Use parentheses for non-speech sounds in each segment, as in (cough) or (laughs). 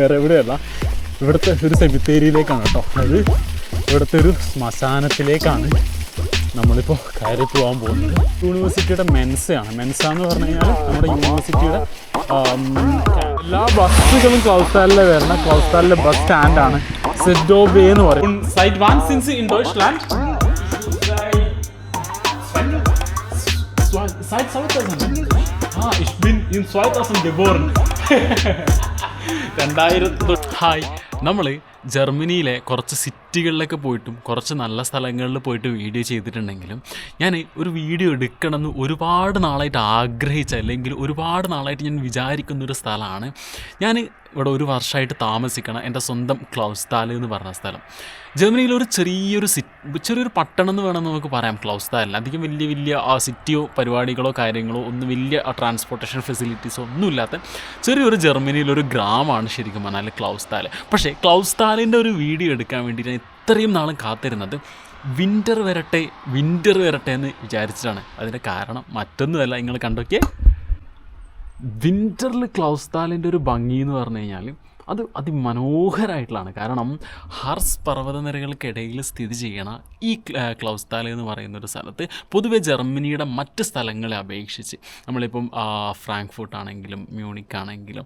വേറെ എവിടെയല്ല. ഇവിടുത്തെ ഒരു സെമിത്തേരിയിലേക്കാണ് കേട്ടോ. അത് ഇവിടുത്തെ ഒരു ശ്മശാനത്തിലേക്കാണ് നമ്മളിപ്പോൾ കയറി പോകാൻ പോകുന്നത്. യൂണിവേഴ്സിറ്റിയുടെ മെൻസയാണ്. മെൻസ എന്ന് പറഞ്ഞു കഴിഞ്ഞാൽ നമ്മുടെ യൂണിവേഴ്സിറ്റിയുടെ എല്ലാ ബസ്സുകളും ക്ലൗസ്താലിലെ വരണം ക്ലൗസ്താലിലെ ബസ് സ്റ്റാൻഡാണ്. സെഡോ ബേ എന്ന് പറയും. Site one since in Deutschland Seit 2000. Ah, ich bin in 2000 geboren. (laughs) രണ്ടായിരത്തി ഹായ്. നമ്മൾ ജർമ്മനിയിലെ കുറച്ച് സിറ്റികളിലൊക്കെ പോയിട്ടും കുറച്ച് നല്ല സ്ഥലങ്ങളിൽ പോയിട്ട് വീഡിയോ ചെയ്തിട്ടുണ്ടെങ്കിലും ഞാൻ ഒരു വീഡിയോ എടുക്കണമെന്ന് ഒരുപാട് നാളായിട്ട് ആഗ്രഹിച്ച അല്ലെങ്കിൽ ഒരുപാട് നാളായിട്ട് ഞാൻ വിചാരിക്കുന്ന ഒരു സ്ഥലമാണ്. ഞാൻ ഇവിടെ ഒരു വർഷമായിട്ട് താമസിക്കണം എന്റെ സ്വന്തം ക്ലൗസ്താൽ എന്ന് പറഞ്ഞ സ്ഥലം. ജർമ്മനിയിലൊരു ചെറിയൊരു സിറ്റി ചെറിയൊരു പട്ടണം എന്ന് വേണം നമുക്ക് പറയാം. ക്ലൗസ്താലിന് അധികം വലിയ വലിയ സിറ്റിയോ പരിപാടികളോ കാര്യങ്ങളോ ഒന്നും വലിയ ട്രാൻസ്പോർട്ടേഷൻ ഫെസിലിറ്റീസോ ഒന്നുമില്ലാത്ത ചെറിയൊരു ജർമ്മനിയിലൊരു ഗ്രാമമാണ് ശരിക്കും പറഞ്ഞാൽ ക്ലൗസ്താൽ പക്ഷേ ക്ലൗസ്താലിന്റെ ഒരു വീഡിയോ എടുക്കാൻ വേണ്ടി ഞാൻ ഇത്രയും നാളും കാത്തിരുന്നത് വിന്റർ വരട്ടെ വിന്റർ വരട്ടെ എന്ന് വിചാരിച്ചിട്ടാണ്. അതിന്റെ കാരണം മറ്റൊന്നുമല്ല നിങ്ങൾ കണ്ടോക്കിയേ. വിന്ററിൽ ക്ലൗസ്താലിന്റെ ഒരു ഭംഗി എന്ന് പറഞ്ഞു കഴിഞ്ഞാൽ അത് അതിമനോഹരമായിട്ടുള്ളതാണ് കാരണം ഹർസ് പർവതനിരകൾക്കിടയിൽ സ്ഥിതി ചെയ്യണ ഈ ക്ലൗസ്താല എന്ന് പറയുന്ന ഒരു സ്ഥലത്ത് പൊതുവെ ജർമ്മനിയുടെ മറ്റ് സ്ഥലങ്ങളെ അപേക്ഷിച്ച് നമ്മളിപ്പം ആ, ഫ്രാങ്ക്ഫൂട്ട് ആണെങ്കിലും മ്യൂണിക് ആണെങ്കിലും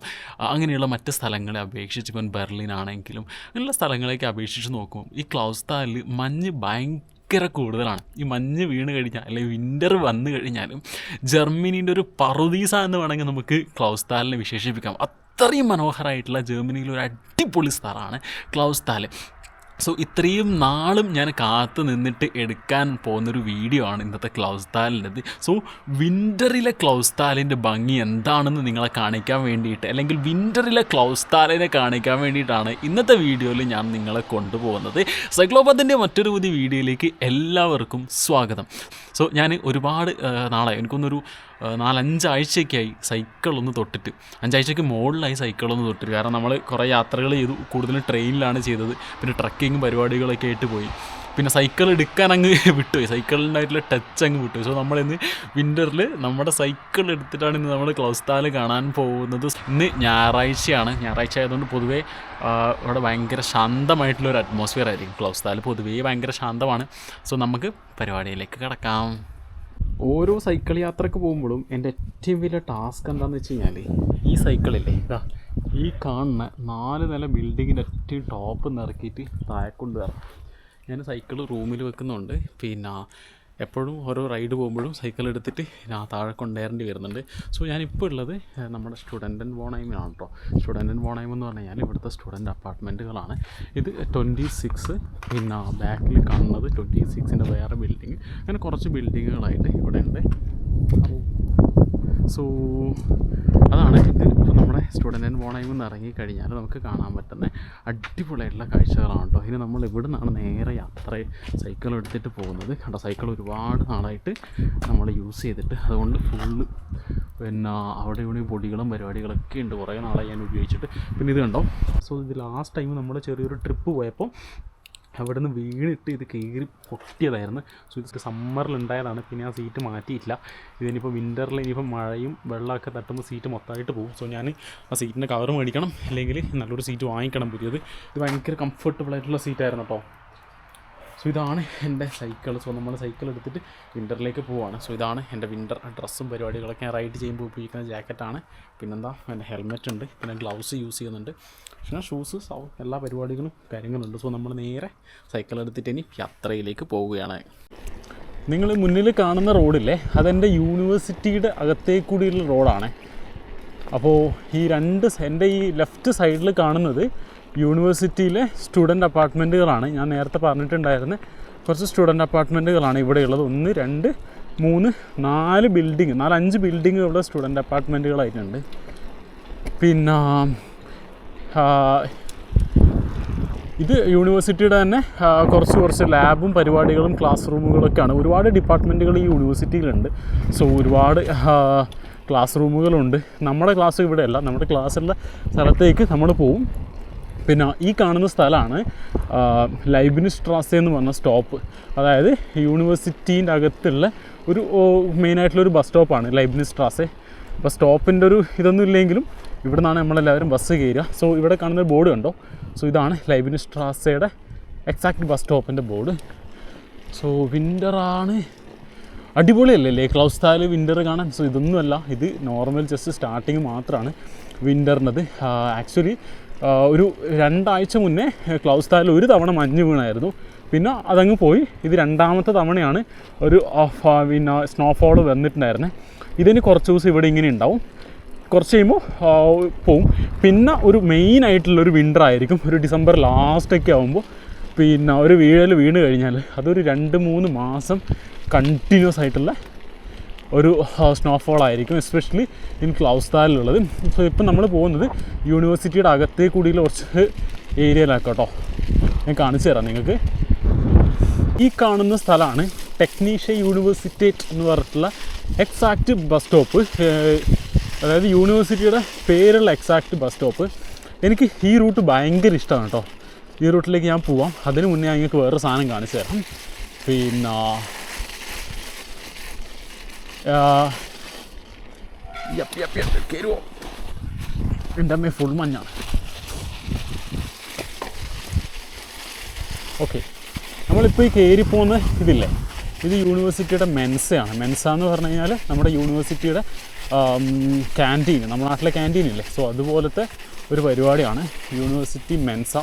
അങ്ങനെയുള്ള മറ്റ് സ്ഥലങ്ങളെ അപേക്ഷിച്ച് ഇപ്പം ബെർലിൻ ആണെങ്കിലും അങ്ങനെയുള്ള സ്ഥലങ്ങളെയൊക്കെ അപേക്ഷിച്ച് നോക്കുമ്പോൾ ഈ ക്ലൗസ്താലിൽ മഞ്ഞ് ഭയങ്കര ഭയങ്കര കൂടുതലാണ്. ഈ മഞ്ഞ് വീണ് കഴിഞ്ഞാൽ അല്ലെങ്കിൽ വിന്റർ വന്നു കഴിഞ്ഞാലും ജർമ്മനീന്റെ ഒരു പറുദീസ എന്ന് വേണമെങ്കിൽ നമുക്ക് ക്ലൗസ്താലിനെ വിശേഷിപ്പിക്കാം. അത്രയും മനോഹരമായിട്ടുള്ള ജർമ്മനിയിലെ ഒരു അടിപൊളി സ്ഥലമാണ് ക്ലൗസ് താൽ സോ ഇത്രയും നാളും ഞാൻ കാത്തു നിന്നിട്ട് എടുക്കാൻ പോകുന്നൊരു വീഡിയോ ആണ് ഇന്നത്തെ ക്ലൗസ്താലിന്റെത്. സോ വിന്ററിലെ ക്ലൗസ്താലിന്റെ ഭംഗി എന്താണെന്ന് നിങ്ങളെ കാണിക്കാൻ വേണ്ടിയിട്ട് അല്ലെങ്കിൽ വിന്ററിലെ ക്ലൗസ്താലിനെ കാണിക്കാൻ വേണ്ടിയിട്ടാണ് ഇന്നത്തെ വീഡിയോയിൽ ഞാൻ നിങ്ങളെ കൊണ്ടുപോകുന്നത്. സൈക്ലോപത്തിന്റെ മറ്റൊരു പുതിയ വീഡിയോയിലേക്ക് എല്ലാവർക്കും സ്വാഗതം. സോ ഞാൻ ഒരുപാട് നാളായി. എനിക്കൊന്നൊരു നാലഞ്ചാഴ്ചയൊക്കെയായി സൈക്കിളൊന്ന് തൊട്ടിട്ട്. അഞ്ചാഴ്ചയ്ക്ക് മുകളിലായി സൈക്കിളൊന്ന് തൊട്ടിട്ട്. കാരണം നമ്മൾ കുറേ യാത്രകൾ ചെയ്തു. കൂടുതലും ട്രെയിനിലാണ് ചെയ്തത്. പിന്നെ ട്രക്കിങ് പരിപാടികളൊക്കെ ആയിട്ട് പോയി. പിന്നെ സൈക്കിൾ എടുക്കാൻ അങ്ങ് വിട്ടുപോയി. സൈക്കിളിനായിട്ടുള്ള ടച്ച് അങ്ങ് വിട്ടുപോയി. സോ നമ്മളിന്ന് വിന്ററിൽ നമ്മുടെ സൈക്കിൾ എടുത്തിട്ടാണ് ഇന്ന് നമ്മൾ ക്ലൗസ്താൽ കാണാൻ പോകുന്നത്. ഇന്ന് ഞായറാഴ്ചയാണ്. ഞായറാഴ്ച ആയതുകൊണ്ട് പൊതുവേ ഇവിടെ ഭയങ്കര ശാന്തമായിട്ടുള്ള ഒരു അറ്റ്മോസ്ഫിയർ ആയിരിക്കും. ക്ലൗസ്താൽ പൊതുവേ ഭയങ്കര ശാന്തമാണ്. സോ നമുക്ക് പരിപാടിയിലേക്ക് കിടക്കാം. ഓരോ സൈക്കിൾ യാത്രയ്ക്ക് പോകുമ്പോഴും എന്റെ ഏറ്റവും വലിയ ടാസ്ക് എന്താണെന്ന് വെച്ച് കഴിഞ്ഞാൽ ഈ സൈക്കിളില്ലേ ഇതാ ഈ കാണുന്ന നാല് നില ബിൽഡിങ്ങിന്റെ ഏറ്റവും ടോപ്പ് നിറക്കിയിട്ട് താഴെ കൊണ്ടുവരണം. ഞാൻ സൈക്കിൾ റൂമിൽ വെക്കുന്നുണ്ട്. പിന്നെ എപ്പോഴും ഓരോ റൈഡ് പോകുമ്പോഴും സൈക്കിൾ എടുത്തിട്ട് ഞാൻ താഴെ കൊണ്ടുവരേണ്ടി വരുന്നുണ്ട്. സോ ഞാനിപ്പോൾ ഉള്ളത് നമ്മുടെ നമ്മുടെ ആൻഡ് വോണൈമിനാണ് കേട്ടോ സ്റ്റുഡന്റ് ആൻഡ് വോണൈം എന്ന് പറഞ്ഞു കഴിഞ്ഞാൽ ഇവിടുത്തെ സ്റ്റുഡന്റ് അപ്പാർട്ട്മെന്റുകളാണ് ഇത് ട്വന്റി സിക്സ് പിന്നെ ബാക്കിൽ കാണുന്നത് ട്വന്റി സിക്സിന്റെ വേറെ ബിൽഡിങ്. അങ്ങനെ കുറച്ച് ബിൽഡിങ്ങുകളായിട്ട് ഇവിടെ ഉണ്ട് സോ അതാണ് ഇത് ഇപ്പോൾ നമ്മുടെ സ്റ്റുഡന്റ് ആൻഡ് ബോണൈമിൽ നിന്ന് ഇറങ്ങിക്കഴിഞ്ഞാൽ നമുക്ക് കാണാൻ പറ്റുന്ന അടിപൊളിയായിട്ടുള്ള കാഴ്ചകളാണ് കേട്ടോ ഇനി നമ്മൾ ഇവിടെ നിന്നാണ് നേരെ യാത്ര സൈക്കിൾ എടുത്തിട്ട് പോകുന്നത്? കണ്ടോ സൈക്കിൾ ഒരുപാട് നാളായിട്ട് നമ്മൾ യൂസ് ചെയ്തിട്ട്. അതുകൊണ്ട് ഫുള്ള് പിന്നെ അവിടെ ഇവിടെ പൊടികളും പരിപാടികളൊക്കെ ഉണ്ട്. കുറേ നാളായി ഞാൻ ഉപയോഗിച്ചിട്ട്. പിന്നെ ഇത് കണ്ടോ? സോ ഇത് ലാസ്റ്റ് ടൈം നമ്മൾ ചെറിയൊരു ട്രിപ്പ് പോയപ്പോൾ അവിടെ നിന്ന് വീണിട്ട് ഇത് കയറി പൊട്ടിയതായിരുന്നു. സോ ഇത് സമ്മറിൽ ഉണ്ടായതാണ്. പിന്നെ ആ സീറ്റ് മാറ്റിയിട്ടില്ല. ഇതിനിപ്പോൾ വിന്ററിൽ ഇനിയിപ്പോൾ മഴയും വെള്ളമൊക്കെ തട്ടുമ്പോൾ സീറ്റ് മൊത്തമായിട്ട് പോകും. സോ ഞാൻ ആ സീറ്റിന്റെ കവർ മേടിക്കണം. അല്ലെങ്കിൽ നല്ലൊരു സീറ്റ് വാങ്ങിക്കണം പുതിയത്. ഇത് ഭയങ്കര കംഫർട്ടബിൾ ആയിട്ടുള്ള സീറ്റായിരുന്നു കേട്ടോ സോ ഇതാണ് എന്റെ സൈക്കിൾ സോ നമ്മൾ സൈക്കിൾ എടുത്തിട്ട് വിന്ററിലേക്ക് പോവാണ്. സോ ഇതാണ് എന്റെ വിന്റർ ഡ്രസ്സും പരിപാടികളൊക്കെ റൈഡ് ചെയ്യുമ്പോൾ ഉപയോഗിക്കുന്ന ജാക്കറ്റാണ് പിന്നെന്താ? എന്റെ ഹെൽമെറ്റ് ഉണ്ട്. പിന്നെ ഗ്ലൗസ് യൂസ് ചെയ്യുന്നുണ്ട്. പിന്നെ ഷൂസ് എല്ലാ പരിപാടികളും കാര്യങ്ങളുണ്ട്. സോ നമ്മൾ നേരെ സൈക്കിൾ എടുത്തിട്ട് ഇനി യാത്രയിലേക്ക് പോവുകയാണ്. നിങ്ങൾ മുന്നിൽ കാണുന്ന റോഡില്ലേ? അതെന്റെ യൂണിവേഴ്സിറ്റിയുടെ അകത്തേക്കൂടിയുള്ള റോഡാണ്. അപ്പോൾ ഈ രണ്ട് എന്റെ ഈ ലെഫ്റ്റ് സൈഡിൽ കാണുന്നത് യൂണിവേഴ്സിറ്റിയിലെ സ്റ്റുഡന്റ് അപ്പാർട്ട്മെന്റുകളാണ്. ഞാൻ നേരത്തെ പറഞ്ഞിട്ടുണ്ടായിരുന്നു. കുറച്ച് സ്റ്റുഡന്റ് അപ്പാർട്ട്മെന്റുകളാണ് ഇവിടെയുള്ളത് ഒന്ന് രണ്ട് മൂന്ന് നാല് ബിൽഡിങ് നാല് അഞ്ച് ബിൽഡിങ്ങുള്ള സ്റ്റുഡന്റ് അപ്പാർട്ട്മെന്റുകളായിട്ടുണ്ട്. പിന്നെ ഇത് യൂണിവേഴ്സിറ്റിയുടെ തന്നെ കുറച്ച് കുറച്ച് ലാബും പരിപാടികളും ക്ലാസ് റൂമുകളൊക്കെയാണ്. ഒരുപാട് ഡിപ്പാർട്ട്മെന്റുകൾ ഈ യൂണിവേഴ്സിറ്റിയിലുണ്ട്. സോ ഒരുപാട് ക്ലാസ് റൂമുകളുണ്ട്. നമ്മുടെ ക്ലാസ് ഇവിടെയല്ല. നമ്മുടെ ക്ലാസ്സുള്ള സ്ഥലത്തേക്ക് നമ്മൾ പോവും. പിന്നെ ഈ കാണുന്ന സ്ഥലമാണ് ലൈബിന് സ്ട്രാസ എന്ന് പറഞ്ഞ സ്റ്റോപ്പ്. അതായത് യൂണിവേഴ്സിറ്റീന്റെ അകത്തുള്ള ഒരു മെയിനായിട്ടുള്ളൊരു ബസ് സ്റ്റോപ്പാണ് ലൈബിനിസ്ട്രാസെ. അപ്പോൾ സ്റ്റോപ്പിന്റെ ഒരു ഇതൊന്നും ഇല്ലെങ്കിലും ഇവിടെ നിന്നാണ് നമ്മളെല്ലാവരും ബസ് കയറുക. സോ ഇവിടെ കാണുന്ന ബോർഡ് കണ്ടോ? സോ ഇതാണ് ലൈബിനിസ്ട്രാസയുടെ സ്ട്രാസയുടെ എക്സാക്ട് ബസ് സ്റ്റോപ്പിന്റെ ബോർഡ്. സോ വിന്ററാണ് അടിപൊളിയല്ലേ ലേ ക്ലൗസ് താൽ വിന്റർ കാണാൻ. സോ ഇതൊന്നുമല്ല. ഇത് നോർമൽ ജസ്റ്റ് സ്റ്റാർട്ടിങ് മാത്രമാണ് വിന്ററിനത് ആക്ച്വലി ഒരു രണ്ടാഴ്ച മുന്നേ ക്ലൗസ് താലിൽ ഒരു തവണ മഞ്ഞ് വീണായിരുന്നു. പിന്നെ അതങ്ങ് പോയി. ഇത് രണ്ടാമത്തെ തവണയാണ് ഒരു പിന്നെ സ്നോഫോൾ വന്നിട്ടുണ്ടായിരുന്നത് ഇതിന് കുറച്ച് ദിവസം ഇവിടെ ഇങ്ങനെ ഉണ്ടാവും. കുറച്ച് കഴിയുമ്പോൾ പോവും. പിന്നെ ഒരു മെയിൻ ആയിട്ടുള്ളൊരു വിന്റർ ആയിരിക്കും. ഒരു ഡിസംബർ ലാസ്റ്റൊക്കെ ആകുമ്പോൾ പിന്നെ ഒരു വീഴൽ വീണ് കഴിഞ്ഞാൽ അതൊരു രണ്ട് മൂന്ന് മാസം കണ്ടിന്യൂസ് ആയിട്ടുള്ള ഒരു സ്നോഫോൾ ആയിരിക്കും എസ്പെഷ്യലി ഇൻ ക്ലൗസ്താലിലുള്ളത് സോ ഇപ്പം നമ്മൾ പോകുന്നത് യൂണിവേഴ്സിറ്റിയുടെ അകത്തേ കൂടിയുള്ള കുറച്ച് ഏരിയയിലാക്കാം കേട്ടോ. ഞാൻ കാണിച്ചു തരാം നിങ്ങൾക്ക്. ഈ കാണുന്ന സ്ഥലമാണ് ടെക്നീഷ്യ യൂണിവേഴ്സിറ്റേറ്റ് എന്ന് പറഞ്ഞിട്ടുള്ള എക്സാക്റ്റ് ബസ് സ്റ്റോപ്പ് അതായത് യൂണിവേഴ്സിറ്റിയുടെ പേരുള്ള എക്സാക്റ്റ് ബസ് സ്റ്റോപ്പ് എനിക്ക് ഈ റൂട്ട് ഭയങ്കര ഇഷ്ടമാണ് കേട്ടോ. ഈ റൂട്ടിലേക്ക് ഞാൻ പോവാം. അതിന് മുന്നേ ഞാൻ നിങ്ങൾക്ക് വേറൊരു സാധനം കാണിച്ചു തരാം. പിന്നെ കയറുമോ എന്റെ അമ്മ ഫുൾ മഞ്ഞാണ് ഓക്കെ നമ്മളിപ്പോൾ ഈ കയറിപ്പോകുന്ന ഇതില്ലേ? ഇത് യൂണിവേഴ്സിറ്റിയുടെ മെൻസയാണ്. മെൻസ എന്ന് പറഞ്ഞു കഴിഞ്ഞാൽ നമ്മുടെ യൂണിവേഴ്സിറ്റിയുടെ ക്യാന്റീൻ നമ്മുടെ നാട്ടിലെ ക്യാന്റീൻ ഇല്ലേ? സോ അതുപോലത്തെ ഒരു പരിപാടിയാണ് യൂണിവേഴ്സിറ്റി മെൻസ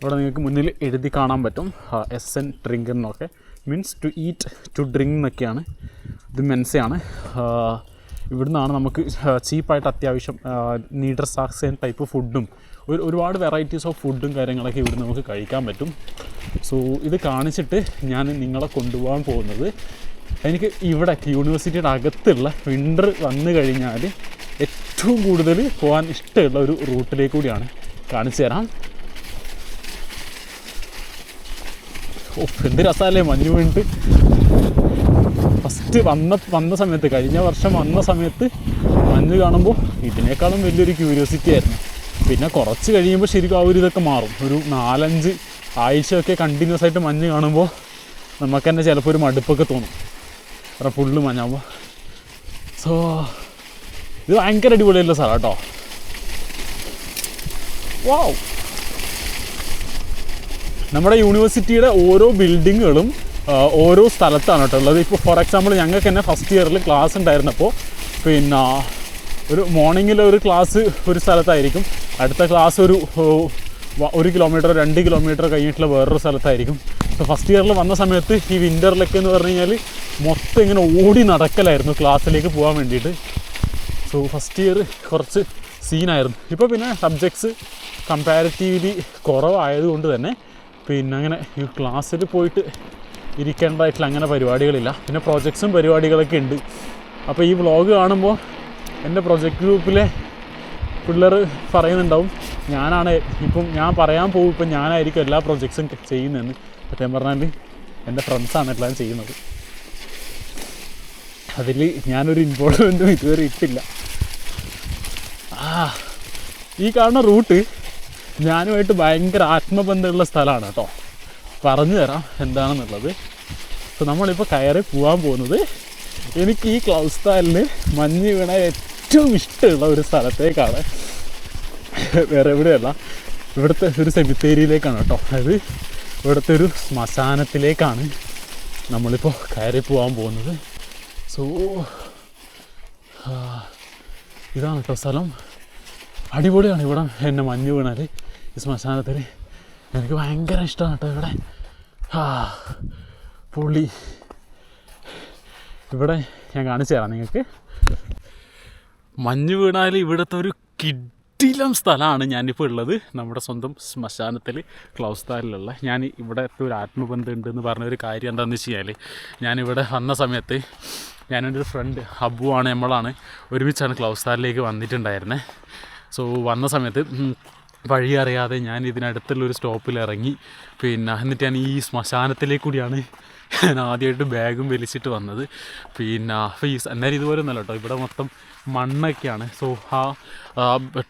ഇവിടെ നിങ്ങൾക്ക് മുന്നിൽ എഴുതി കാണാൻ പറ്റും. എസ് എൻ എന്നൊക്കെ. Means to eat to drink എന്നൊക്കെയാണ്. ഇത് മെൻസയാണ്. ഇവിടുന്നാണ് നമുക്ക് ചീപ്പായിട്ട് അത്യാവശ്യം നീഡർ സാക്സൻ ടൈപ്പ് ഫുഡും ഒരു ഒരുപാട് വെറൈറ്റീസ് ഓഫ് ഫുഡും കാര്യങ്ങളൊക്കെ ഇവിടുന്ന് നമുക്ക് കഴിക്കാൻ പറ്റും. സോ ഇത് കാണിച്ചിട്ട് ഞാൻ നിങ്ങളെ കൊണ്ടുപോകാൻ പോകുന്നത്. എനിക്ക് ഇവിടെ യൂണിവേഴ്സിറ്റിയുടെ അകത്തുള്ള വിന്റർ വന്നു കഴിഞ്ഞാൽ ഏറ്റവും കൂടുതൽ പോകാൻ ഇഷ്ടമുള്ള ഒരു റൂട്ടിലേക്ക് കൂടിയാണ്. കാണിച്ചു തരാം. ഓ എന്ത് രസമല്ലേ മഞ്ഞ് വീണിട്ട്. ഫസ്റ്റ് വന്ന വന്ന സമയത്ത് കഴിഞ്ഞ വർഷം വന്ന സമയത്ത് മഞ്ഞ് കാണുമ്പോൾ ഇതിനേക്കാളും വലിയൊരു ക്യൂരിയോസിറ്റി ആയിരുന്നു. പിന്നെ കുറച്ച് കഴിയുമ്പോൾ ശരിക്കും ആ ഒരു ഇതൊക്കെ മാറും. ഒരു നാലഞ്ച് ആഴ്ചയൊക്കെ കണ്ടിന്യൂസ് ആയിട്ട് മഞ്ഞ് കാണുമ്പോൾ നമുക്ക് തന്നെ ചിലപ്പോൾ ഒരു മടുപ്പൊക്കെ തോന്നും. കാരണം ഫുള്ള് മഞ്ഞാകുമ്പോൾ സോ ഇത് ഭയങ്കര അടിപൊളിയല്ല സ്ഥലം കേട്ടോ വാവ് നമ്മുടെ യൂണിവേഴ്സിറ്റിയുടെ ഓരോ ബിൽഡിങ്ങുകളും ഓരോ സ്ഥലത്താണ് കേട്ടോ ഉള്ളത്. ഇപ്പോൾ ഫോർ എക്സാമ്പിൾ ഞങ്ങൾക്ക് തന്നെ ഫസ്റ്റ് ഇയറിൽ ക്ലാസ് ഉണ്ടായിരുന്നപ്പോൾ പിന്നെ ഒരു മോർണിംഗിൽ ഒരു ക്ലാസ് ഒരു സ്ഥലത്തായിരിക്കും. അടുത്ത ക്ലാസ് ഒരു ഒരു കിലോമീറ്റർ രണ്ട് കിലോമീറ്റർ കഴിഞ്ഞിട്ടുള്ള വേറൊരു സ്ഥലത്തായിരിക്കും. അപ്പോൾ ഫസ്റ്റ് ഇയറിൽ വന്ന സമയത്ത് ഈ വിന്ററിലൊക്കെ എന്ന് പറഞ്ഞു കഴിഞ്ഞാൽ മൊത്തം ഇങ്ങനെ ഓടി നടക്കലായിരുന്നു ക്ലാസ്സിലേക്ക് പോകാൻ വേണ്ടിയിട്ട്. സോ ഫസ്റ്റ് ഇയർ കുറച്ച് സീനായിരുന്നു ഇപ്പോൾ പിന്നെ സബ്ജക്ട്സ് കമ്പാരിറ്റീവ്ലി കുറവായതുകൊണ്ട് തന്നെ പിന്നെ അങ്ങനെ ഈ ക്ലാസ്സിൽ പോയിട്ട് ഇരിക്കേണ്ടതായിട്ടുള്ള അങ്ങനെ പരിപാടികളില്ല. പിന്നെ പ്രോജക്ട്സും പരിപാടികളൊക്കെ ഉണ്ട്. അപ്പോൾ ഈ വ്ളോഗ് കാണുമ്പോൾ എന്റെ പ്രൊജക്റ്റ് ഗ്രൂപ്പിലെ പിള്ളേർ പറയുന്നുണ്ടാവും ഞാനാണ് ഇപ്പം ഞാൻ പറയാൻ പോകും ഇപ്പം ഞാനായിരിക്കും എല്ലാ പ്രൊജക്ട്സും ചെയ്യുന്നതെന്ന്. സത്യം പറഞ്ഞാൽ എന്റെ ഫ്രണ്ട്സാണ് എല്ലാം ചെയ്യുന്നത്. അതിൽ ഞാനൊരു ഇൻവോൾവ്മെന്റും ഇതുവരെ ഇട്ടില്ല. ആ ഈ കാണുന്ന റൂട്ട് ഞാനുമായിട്ട് ഭയങ്കര ആത്മബന്ധമുള്ള സ്ഥലമാണ് കേട്ടോ. പറഞ്ഞു തരാം എന്താണെന്നുള്ളത്. അപ്പോൾ നമ്മളിപ്പോൾ കയറി പോകാൻ പോകുന്നത് എനിക്ക് ഈ ക്ലൗസ് സ്റ്റാലിന് മഞ്ഞ് വീണ ഏറ്റവും ഇഷ്ടമുള്ള ഒരു സ്ഥലത്തേക്കാണ്. വേറെ എവിടെയല്ല. ഇവിടുത്തെ ഒരു സെമിത്തേരിയിലേക്കാണ് കേട്ടോ. അതായത് ഇവിടുത്തെ ഒരു ശ്മശാനത്തിലേക്കാണ് നമ്മളിപ്പോൾ കയറി പോകാൻ പോകുന്നത്. സോ ഇതാണ് കേട്ടോ സ്ഥലം. അടിപൊളിയാണ് ഇവിടെ എന്നെ മഞ്ഞ് വീണാൽ ഈ ശ്മശാനത്തിൽ എനിക്ക് ഭയങ്കര ഇഷ്ടമാണ് കേട്ടോ ഇവിടെ. ആ പൊളി. ഇവിടെ ഞാൻ കാണിച്ചു തരാം നിങ്ങൾക്ക്. മഞ്ഞ് വീണാൽ ഇവിടുത്തെ ഒരു കിഡിലം സ്ഥലമാണ് ഞാനിപ്പോൾ ഉള്ളത്. നമ്മുടെ സ്വന്തം ശ്മശാനത്തിൽ ക്ലൗസ്താലിലുള്ള ഞാൻ ഇവിടത്തെ ഒരു ആത്മബന്ധം ഉണ്ടെന്ന് പറഞ്ഞ ഒരു കാര്യം എന്താണെന്ന് വെച്ച് കഴിഞ്ഞാൽ ഞാനിവിടെ വന്ന സമയത്ത് ഞാനെന്റെ ഒരു ഫ്രണ്ട് അബു ആണ് നമ്മളാണ് ഒരുമിച്ചാണ് ക്ലൗസ്താലിലേക്ക് വന്നിട്ടുണ്ടായിരുന്നത് സോ വന്ന സമയത്ത് വഴി അറിയാതെ ഞാൻ ഇതിനടുത്തുള്ള ഒരു സ്റ്റോപ്പിൽ ഇറങ്ങി പിന്നെ എന്നിട്ട് ഞാൻ ഈ ശ്മശാനത്തിലേക്ക് കൂടിയാണ് ഞാൻ ആദ്യമായിട്ട് ബാഗും വലിച്ചിട്ട് വന്നത്. പിന്നെ ഫീസ് അന്നേരം ഇതുപോലെ ഒന്നല്ല കേട്ടോ. ഇവിടെ മൊത്തം മണ്ണൊക്കെയാണ്. സോ ആ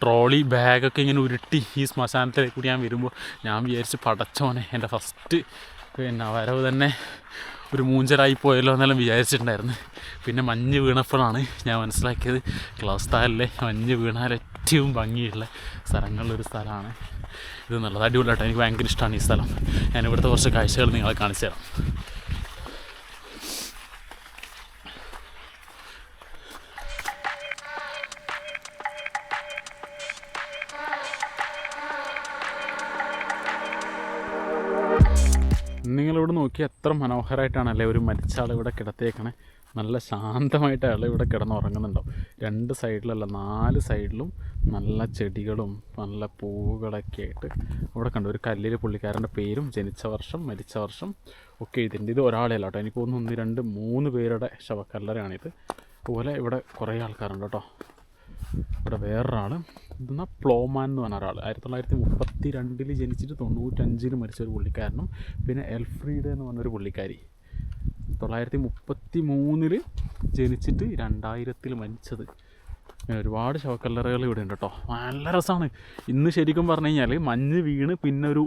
ട്രോളി ബാഗൊക്കെ ഇങ്ങനെ ഉരുട്ടി ഈ ശ്മശാനത്തിലേക്ക് കൂടി ഞാൻ വരുമ്പോൾ ഞാൻ വിചാരിച്ച് പടച്ചോനെ എന്റെ ഫസ്റ്റ് പിന്നെ വരവ് തന്നെ. ഒരു മൂഞ്ചരായി പോയല്ലോ എന്നെല്ലാം വിചാരിച്ചിട്ടുണ്ടായിരുന്നു. പിന്നെ മഞ്ഞ് വീണപ്പോഴാണ് ഞാൻ മനസ്സിലാക്കിയത് ക്ലാസ് താലിലെ മഞ്ഞ് വീണാൽ ഏറ്റവും ഭംഗിയുള്ള സ്ഥലങ്ങളിലൊരു സ്ഥലമാണ് ഇത് നല്ലത് അടിപൊളിയാട്ടോ. എനിക്ക് ഭയങ്കര ഇഷ്ടമാണ് ഈ സ്ഥലം. ഞാൻ ഇവിടുത്തെ കുറച്ച് കാഴ്ചകൾ നിങ്ങളെ കാണിച്ചു തരാം. നിങ്ങളിവിടെ നോക്കി എത്ര മനോഹരമായിട്ടാണല്ലേ ഒരു മരിച്ച ആൾ ഇവിടെ കിടത്തിയേക്കണേ. നല്ല ശാന്തമായിട്ട് അയാൾ ഇവിടെ കിടന്നുറങ്ങുന്നുണ്ടാവും രണ്ട് സൈഡിലല്ല നാല് സൈഡിലും നല്ല ചെടികളും നല്ല പൂവുകളൊക്കെ ആയിട്ട് അവിടെ കണ്ടു. ഒരു കല്ലിൽ പുള്ളിക്കാരന്റെ പേരും ജനിച്ച വർഷം മരിച്ച വർഷം ഒക്കെ എഴുതിയിട്ടുണ്ട് ഇത് ഒരാളെയല്ല കേട്ടോ. എനിക്ക് തോന്നുന്നു ഒന്ന് രണ്ട് മൂന്ന് പേരുടെ ശവക്കല്ലറയാണിത്. അതുപോലെ ഇവിടെ കുറേ ആൾക്കാരുണ്ട് കേട്ടോ. ഇവിടെ വേറൊരാൾ ഇതെന്നാ പ്ലോമാൻ എന്ന് പറഞ്ഞ ഒരാൾ ആയിരത്തി തൊള്ളായിരത്തി മുപ്പത്തി രണ്ടിൽ ജനിച്ചിട്ട് തൊണ്ണൂറ്റഞ്ചിൽ മരിച്ച ഒരു പുള്ളിക്കാരനും പിന്നെ എൽഫ്രീഡ് എന്ന് പറഞ്ഞൊരു പുള്ളിക്കാരി. തൊള്ളായിരത്തി മുപ്പത്തി മൂന്നിൽ ജനിച്ചിട്ട് രണ്ടായിരത്തിൽ മരിച്ചത്. ഇങ്ങനെ ഒരുപാട് ശവക്കല്ലറകൾ ഇവിടെ ഉണ്ട് കേട്ടോ. നല്ല രസമാണ് ഇന്ന് ശരിക്കും പറഞ്ഞു കഴിഞ്ഞാൽ മഞ്ഞ് വീണ് പിന്നെ ഒരു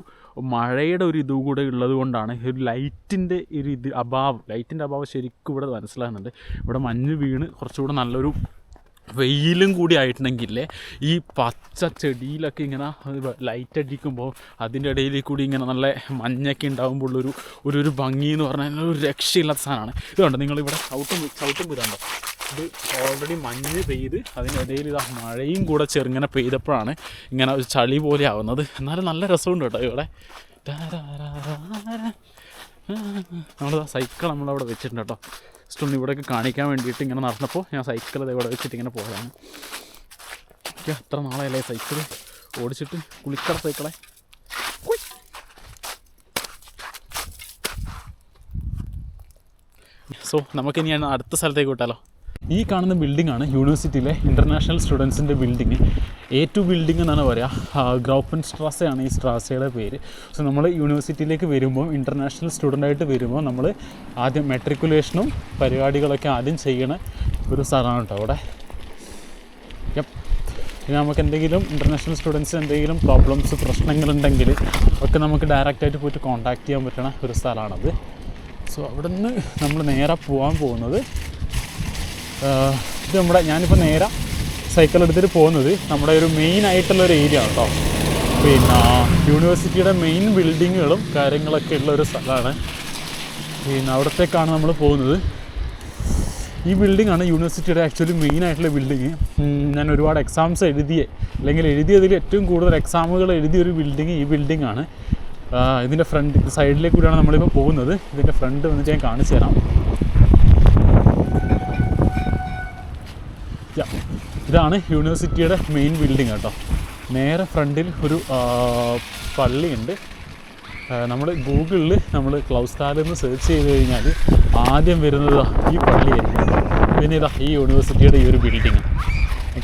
മഴയുടെ ഒരു ഇതും കൂടെ ഉള്ളത് കൊണ്ടാണ് ഒരു ലൈറ്റിന്റെ ഒരു ഇത് അഭാവം. ലൈറ്റിന്റെ അഭാവം ശരിക്കും ഇവിടെ മനസ്സിലാകുന്നുണ്ട്. ഇവിടെ മഞ്ഞ് വീണ് കുറച്ചുകൂടെ നല്ലൊരു വെയിലും കൂടി ആയിട്ടുണ്ടെങ്കിലേ ഈ പച്ച ചെടിയിലൊക്കെ ഇങ്ങനെ ലൈറ്റ് അടിക്കുമ്പോൾ അതിന്റെ ഇടയിൽ കൂടി ഇങ്ങനെ നല്ല മഞ്ഞൊക്കെ ഉണ്ടാകുമ്പോൾ ഉള്ളൊരു ഒരു ഒരു ഭംഗി എന്ന് പറഞ്ഞാൽ ഒരു രക്ഷയില്ലാത്ത സാധനമാണ്. ഇതുകൊണ്ട് നിങ്ങളിവിടെ ചവിട്ടും ചവിട്ടും വരാണ്ടോ? ഇത് ഓൾറെഡി മഞ്ഞ് പെയ്ത് അതിനിടയിൽ ഇതാ മഴയും കൂടെ ചെറുങ്ങനെ പെയ്തപ്പോഴാണ് ഇങ്ങനെ ഒരു ചളി പോലെ ആവുന്നത്. എന്നാലും നല്ല രസമുണ്ട് കേട്ടോ ഇവിടെ. നമ്മളിതാ സൈക്കിൾ നമ്മളവിടെ വെച്ചിട്ടുണ്ട് കേട്ടോ. ജസ്റ്റ് ഒന്ന് ഇവിടെയൊക്കെ കാണിക്കാൻ വേണ്ടിയിട്ട് ഇങ്ങനെ നടന്നപ്പോൾ ഞാൻ സൈക്കിൾ ഇവിടെ വെച്ചിട്ട് ഇങ്ങനെ പോയതാണ്. എനിക്ക് അത്ര നാളെയല്ലേ സൈക്കിൾ ഓടിച്ചിട്ട് കുളിക്കട സൈക്കിളെ സോ നമുക്കിനി അടുത്ത സ്ഥലത്തേക്ക് വിട്ടാലോ? ഈ കാണുന്ന ബിൽഡിംഗ് ആണ് യൂണിവേഴ്സിറ്റിയിലെ ഇന്റർനാഷണൽ സ്റ്റുഡൻസിന്റെ ബിൽഡിംഗ് എ ടു ബിൽഡിംഗ് എന്നാണ് പറയുക ഗ്രൗപ്പൻ സ്ട്രാസയാണ് ഈ സ്ട്രാസയുടെ പേര്. സോ നമ്മൾ യൂണിവേഴ്സിറ്റിയിലേക്ക് വരുമ്പോൾ ഇന്റർനാഷണൽ സ്റ്റുഡന്റായിട്ട് വരുമ്പോൾ നമ്മൾ ആദ്യം മെട്രിക്കുലേഷനും പരിപാടികളൊക്കെ ആദ്യം ചെയ്യണ ഒരു സ്ഥലമാണ് കേട്ടോ അവിടെ. പിന്നെ നമുക്ക് എന്തെങ്കിലും ഇന്റർനാഷണൽ സ്റ്റുഡൻസ് എന്തെങ്കിലും പ്രോബ്ലംസ് പ്രശ്നങ്ങളുണ്ടെങ്കിൽ ഒക്കെ നമുക്ക് ഡയറക്റ്റായിട്ട് പോയിട്ട് കോൺടാക്റ്റ് ചെയ്യാൻ പറ്റണ ഒരു സ്ഥലമാണത്. സോ അവിടെ നിന്ന് നമ്മൾ നേരെ പോകാൻ പോകുന്നത് ഇത് നമ്മുടെ ഞാനിപ്പോൾ നേരെ സൈക്കിൾ എടുത്തിട്ട് പോകുന്നത് നമ്മുടെ ഒരു മെയിൻ ആയിട്ടുള്ള ഒരു ഏരിയ ആണ് കേട്ടോ പിന്നെ യൂണിവേഴ്സിറ്റിയുടെ മെയിൻ ബിൽഡിങ്ങുകളും കാര്യങ്ങളൊക്കെ ഉള്ള ഒരു സ്ഥലമാണ്. പിന്നെ അവിടത്തേക്കാണ് നമ്മൾ പോകുന്നത്. ഈ ബിൽഡിംഗ് ആണ് യൂണിവേഴ്സിറ്റിയുടെ ആക്ച്വലി മെയിൻ ആയിട്ടുള്ള ബിൽഡിങ് ഞാൻ ഒരുപാട് എക്സാംസ് എഴുതിയ അല്ലെങ്കിൽ എഴുതിയതിൽ ഏറ്റവും കൂടുതൽ എക്സാമുകൾ എഴുതിയ ഒരു ബിൽഡിങ് ഈ ബിൽഡിംഗ് ആണ്. ഇതിന്റെ ഫ്രണ്ട് സൈഡിലേക്ക് കൂടിയാണ് നമ്മളിപ്പോൾ പോകുന്നത്. ഇതിന്റെ ഫ്രണ്ട് വന്നിട്ട് ഞാൻ കാണിച്ചു തരാം യാ, ഇതാണ് യൂണിവേഴ്സിറ്റിയുടെ മെയിൻ ബിൽഡിംഗ് കേട്ടോ നേരെ ഫ്രണ്ടിൽ ഒരു പള്ളിയുണ്ട്. നമ്മൾ ഗൂഗിളിൽ നമ്മൾ ക്ലൗസ് എന്ന് സെർച്ച് ചെയ്ത് കഴിഞ്ഞാൽ ആദ്യം വരുന്നത് ഈ പള്ളിയായിരിക്കും. പിന്നെ ഇതാ ഈ യൂണിവേഴ്സിറ്റിയുടെ ഈ ഒരു ബിൽഡിങ്